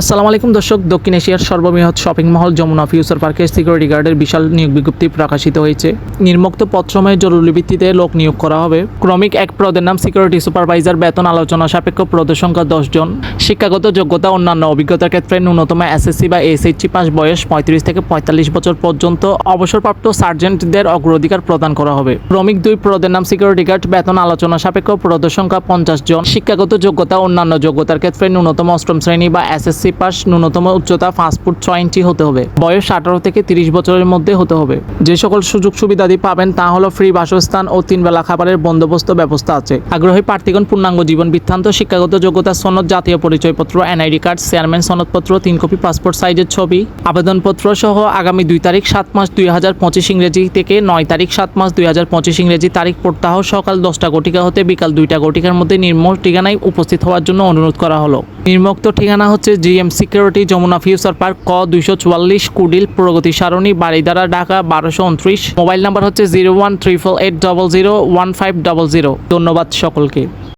আসসালামু আলাইকুম দর্শক, দক্ষিণ এশিয়ার সর্ববৃহৎ শপিং মহল যমুনা ফিউচার পার্কের সিকিউরিটি গার্ডের বিশাল নিয়োগ বিজ্ঞপ্তি প্রকাশিত হয়েছে। নির্মুক্ত পদসময়ে জরুরি ভিত্তিতে লোক নিয়োগ করা হবে। ক্রমিক এক পদের নাম সিকিউরিটি সুপারভাইজার বেতন আলোচনা সাপেক্ষ পদের সংখ্যা দশ জন। শিক্ষাগত যোগ্যতা অন্যান্য অভিজ্ঞতার ক্ষেত্রে ন্যূনতম এসএসসি বা এসএইচসি পাস বয়স পঁয়ত্রিশ থেকে পঁয়তাল্লিশ বছর পর্যন্ত অবসরপ্রাপ্ত সার্জেন্টদের অগ্রাধিকার প্রদান করা হবে। ক্রমিক দুই পদের নাম সিকিউরিটি গার্ড বেতন আলোচনা সাপেক্ষ পদের সংখ্যা পঞ্চাশ জন। শিক্ষাগত যোগ্যতা অন্যান্য যোগ্যতার ক্ষেত্রে ন্যূনতম অষ্টম শ্রেণি বা এসএসসি পাস ন্যূনতম উচ্চতা পাঁচ ফুট ছয় ইঞ্চি হতে হবে। বয়স আঠারো থেকে তিরিশ বছরের মধ্যে হতে হবে। যে সকল সুযোগ সুবিধাদি পাবেন তা হলো ফ্রি বাসস্থান ও তিন বেলা খাবারের বন্দোবস্ত ব্যবস্থা আছে। আগ্রহী প্রার্থীগণ পূর্ণাঙ্গ জীবন বৃত্তান্ত, শিক্ষাগত যোগ্যতা, সনদ, জাতীয় পরিচয়পত্র, এনআইডি কার্ড, চেয়ারম্যান সনদপত্র, তিন কপি পাসপোর্ট সাইজের ছবি, আবেদনপত্র সহ আগামী দুই তারিখ সাত মাস দুই হাজার পঁচিশ ইংরেজি থেকে নয় তারিখ সাত মাস দুই হাজার পঁচিশ ইংরেজি তারিখ প্রত্যাহ সকাল দশটা ঘটিকা হতে বিকাল দুইটা ঘটিকার মধ্যে নির্মল ঠিকানায় উপস্থিত হওয়ার জন্য অনুরোধ করা হলো। নির্মুক্ত ঠিকানা হচ্ছে GM security Jamuna future park ক দুইশো চুয়াল্লিশ কুডিল প্রগতি সারণী বাড়িদারা ঢাকা বারোশো উনত্রিশ। মোবাইল নাম্বার হচ্ছে zero one triple eight double zero one five double zero. ধন্যবাদ সকলকে।